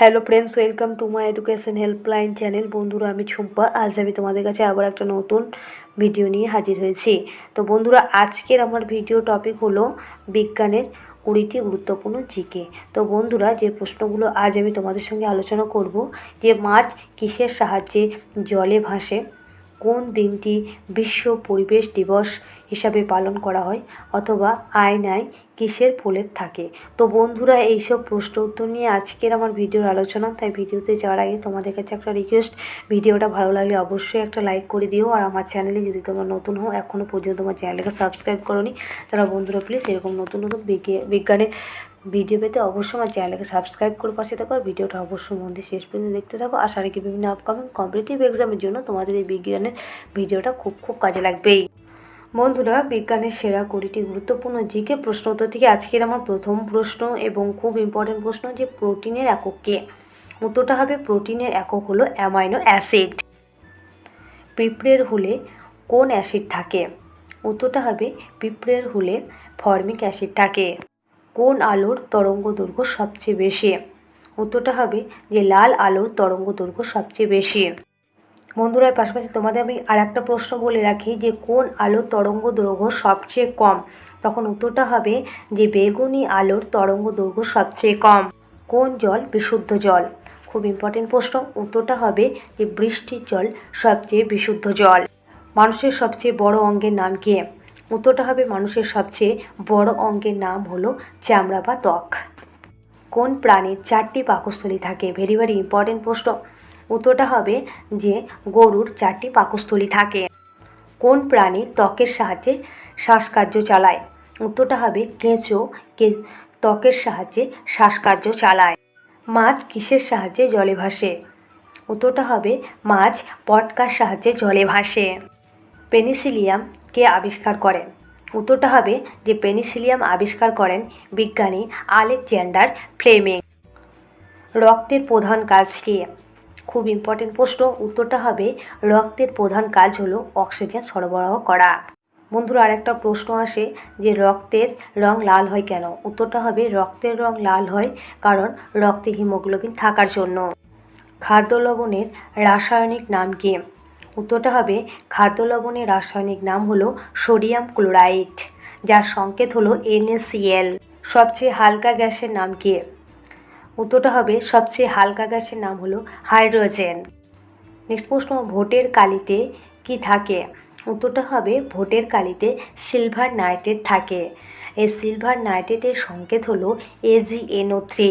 Hello friends welcome to my education helpline channel বন্ধুরা, আমি ঝুম্পা আজ আমি তোমাদের কাছে আবার একটা নতুন ভিডিও নিয়ে হাজির হয়েছি। তো বন্ধুরা, আজকের আমার ভিডিও টপিক হলো বিজ্ঞানের কুড়িটি গুরুত্বপূর্ণ জিকে। তো বন্ধুরা, যে প্রশ্নগুলো আজ আমি তোমাদের সঙ্গে আলোচনা করব, যে মাছ কিসের সাহায্যে জলে ভাসে কোন দিনটি বিশ্ব পরিবেশ দিবস হিসাবে পালন করা হয় অথবা আয়নায় কিসের প্রলেপ থাকে? তো বন্ধুরা, এইসব প্রশ্ন উত্তর নিয়ে আজকের আমার ভিডিওর আলোচনা। তাই ভিডিওতে যাওয়ার আগে তোমাদের কাছে একটা রিকোয়েস্ট ভিডিওটা ভালো লাগলে অবশ্যই একটা লাইক করে দিও। আর আমার চ্যানেলে যদি তোমরা নতুন হও এখনও পর্যন্ত আমার চ্যানেলকে সাবস্ক্রাইব করোনি তারা বন্ধুরা প্লিজ এরকম নতুন নতুন বিজ্ঞা- বিজ্ঞানের ভিডিও পেতে অবশ্যই আমার চ্যানেলকে সাবস্ক্রাইব করে পাশে থাকো আর ভিডিওটা অবশ্যই মন দিয়ে শেষ পর্যন্ত দেখতে থাকো। আশা রাখি বিভিন্ন আপকামিং কম্পিটিটিভ এক্সামের জন্য তোমাদের এই বিজ্ঞানের ভিডিওটা খুব খুব কাজে লাগবেই। বন্ধুরা, বিজ্ঞানের সেরা কুড়িটি গুরুত্বপূর্ণ জিকে প্রশ্ন উত্তর থেকে আজকের আমার প্রথম প্রশ্ন এবং খুব ইম্পর্টেন্ট প্রশ্ন যে প্রোটিনের একক কে? উত্তরটা হবে প্রোটিনের একক হলো অ্যামাইনো অ্যাসিড। পিঁপড়ের হুলে কোন অ্যাসিড থাকে? উত্তরটা হবে পিঁপড়ের হুলে ফর্মিক অ্যাসিড থাকে। কোন আলোর তরঙ্গ দৈর্ঘ্য সবচেয়ে বেশি? উত্তরটা হবে যে লাল আলোর তরঙ্গ দৈর্ঘ্য সবচেয়ে বেশি। বন্ধুরা পাশাপাশি তোমাদের আমি আর একটা প্রশ্ন বলে রাখি যে কোন আলোর তরঙ্গ দৈর্ঘ্য সবচেয়ে কম? তখন উত্তরটা হবে যে বেগুনি আলোর তরঙ্গ দৈর্ঘ্য সবচেয়ে কম। কোন জল বিশুদ্ধ জল? খুব ইম্পর্টেন্ট প্রশ্ন। উত্তরটা হবে যে বৃষ্টির জল সবচেয়ে বিশুদ্ধ জল। মানুষের সবচেয়ে বড় অঙ্গের নাম কি? উত্তরটা হবে মানুষের সবচেয়ে বড় অঙ্গের নাম হলো চামড়া বা ত্বক। কোন প্রাণীর চারটি পাকস্থলী থাকে? ভেরি ভেরি ইম্পর্টেন্ট প্রশ্ন। উত্তরটা হবে যে গরুর চারটি পাকস্থলী থাকে। কোন প্রাণী ত্বকের সাহায্যে শ্বাসকার্য চালায়? উত্তরটা হবে কেঁচো। কে ত্বকের সাহায্যে শ্বাসকার্য চালায়। মাছ কিসের সাহায্যে জলে ভাসে? উত্তরটা হবে মাছ পটকার সাহায্যে জলে ভাসে। পেনিসিলিয়াম কে আবিষ্কার করেন? উত্তরটা হবে যে পেনিসিলিয়াম আবিষ্কার করেন বিজ্ঞানী আলেকজান্ডার ফ্লেমিং। রক্তের প্রধান কাজ কী? খুব ইম্পর্টেন্ট প্রশ্ন। উত্তরটা হবে, রক্তের প্রধান কাজ হলো অক্সিজেন সরবরাহ করা। বন্ধুরা, আরেকটা প্রশ্ন আসে যে রক্তের রং লাল হয় কেন? উত্তরটা হবে, রক্তের রং লাল হয় কারণ রক্তে হিমোগ্লোবিন থাকার জন্য। খাদ্য লবণের রাসায়নিক নাম কি? উত্তরটা হবে, খাদ্য লবণের রাসায়নিক নাম হলো সোডিয়াম ক্লোরাইড, যার সংকেত হলো NaCl সবচেয়ে হালকা গ্যাসের নাম কি? উত্তরটা হবে, সবচেয়ে হালকা গ্যাসের নাম হলো হাইড্রোজেন। নেক্সট প্রশ্ন, ভোটের কালিতে কি থাকে? উত্তরটা হবে, ভোটের কালিতে সিলভার নাইট্রেট থাকে। এই সিলভার নাইট্রেটের সংকেত হলো এজিএনও থ্রি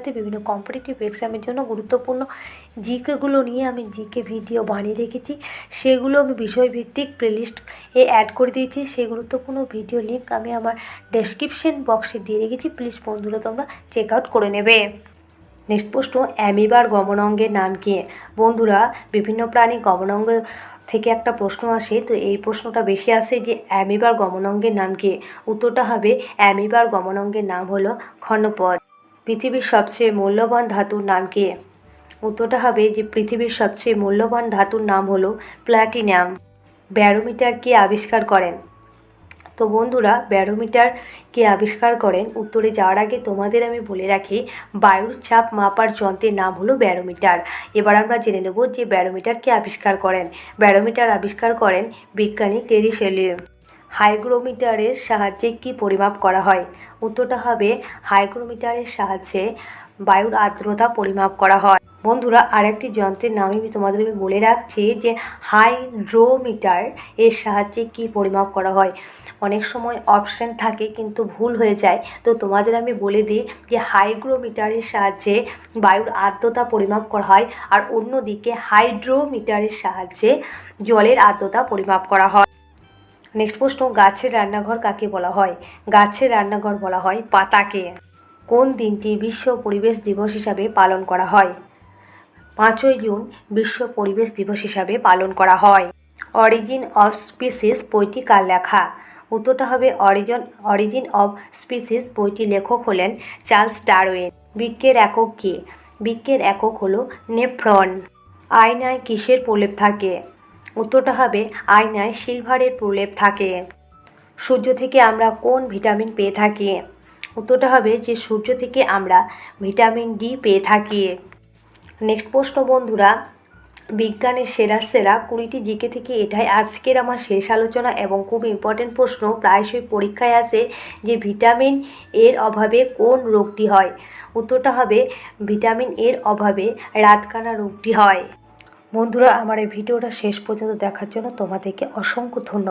সুবিধার্থে বিভিন্ন কম্পিটিটিভ এক্সামের জন্য গুরুত্বপূর্ণ জিকেগুলো নিয়ে আমি জিকে ভিডিও বানিয়ে রেখেছি। সেগুলো আমি বিষয়ভিত্তিক প্লেলিস্ট এ অ্যাড করে দিয়েছি। সেই গুরুত্বপূর্ণ ভিডিও লিঙ্ক আমি আমার ডেসক্রিপশন বক্সে দিয়ে রেখেছি। প্লিজ বন্ধুরা, তোমরা চেক আউট করে নেবে। নেক্সট প্রশ্ন, অ্যামিবার গমনাঙ্গের নাম কি? বন্ধুরা, বিভিন্ন প্রাণী গমনাঙ্গ থেকে একটা প্রশ্ন আসে, তো এই প্রশ্নটা বেশি আসে যে, অ্যামিবার গমনাঙ্গের নাম কি? উত্তরটা হবে, অ্যামিবার গমনাঙ্গের নাম হলো ক্ষণপদ পৃথিবীর সবচেয়ে মূল্যবান ধাতুর নাম কি? উত্তরটা হবে যে পৃথিবীর সবচেয়ে মূল্যবান ধাতুর নাম হলো প্ল্যাটিনাম। ব্যারোমিটার কে আবিষ্কার করেন? তো বন্ধুরা, ব্যারোমিটার কে আবিষ্কার করেন? উত্তরে যাওয়ার আগে তোমাদের আমি বলে রাখি, বায়ুর চাপ মাপার যন্ত্রের নাম হলো ব্যারোমিটার। এবার আমরা জেনে নেব যে ব্যারোমিটার কে আবিষ্কার করেন। ব্যারোমিটার আবিষ্কার করেন বিজ্ঞানী টেরি সেলিম হাইগ্রোমিটারের সাহায্যে কি পরিমাপ করা হয়? উত্তরটা হবে হাইগ্রোমিটারের সাহায্যে বায়ুর আর্দ্রতা পরিমাপ করা হয়। বন্ধুরা, আরেকটি যন্ত্রের নাম আমি তোমাদের আমি বলে রাখছি যে হাইড্রোমিটার এর সাহায্যে কি পরিমাপ করা হয়। অনেক সময় অপশান থাকে কিন্তু ভুল হয়ে যায়। তো তোমাদের আমি বলে দিই যে হাইগ্রোমিটারের সাহায্যে বায়ুর আর্দ্রতা পরিমাপ করা হয় আর অন্যদিকে হাইড্রোমিটারের সাহায্যে জলের আর্দ্রতা পরিমাপ করা হয়। নেক্সট প্রশ্ন গাছের রান্নাঘর কাকে বলা হয়? গাছের রান্নাঘর বলা হয় পাতাকে। কোন দিনটি বিশ্ব পরিবেশ দিবস হিসাবে পালন করা হয়? পাঁচই জুন, বিশ্ব পরিবেশ দিবস হিসাবে পালন করা হয়। অরিজিন অফ স্পিসিস বইটি কার লেখা? উত্তরটা হবে অরিজন অরিজিন অফ স্পিসিস বইটি লেখক হলেন চার্লস ডারউইন। বৃক্ষের একক কী? বৃক্ষের একক হলো নেফ্রন। আয়নায় কিসের প্রলেপ থাকে? উত্তরটা হবে আয়নায় সিলভারের প্রলেপ থাকে। সূর্য থেকে আমরা কোন ভিটামিন পেয়ে থাকি? উত্তরটা হবে যে সূর্য থেকে আমরা ভিটামিন ডি পেয়ে থাকি। নেক্সট প্রশ্ন বন্ধুরা, বিজ্ঞানের সেরা সেরা কুড়িটি জিকে থেকে এটাই আজকের আমার শেষ আলোচনা এবং খুব ইম্পর্টেন্ট প্রশ্ন, প্রায়শই পরীক্ষায় আসে যে ভিটামিন এর অভাবে কোন রোগটি হয়। উত্তরটা হবে ভিটামিন এর অভাবে রাতকানা রোগটি হয়। বন্ধুরা আমার এই ভিডিওটা শেষ পর্যন্ত দেখার জন্য তোমাদেরকে অসংখ্য ধন্যবাদ।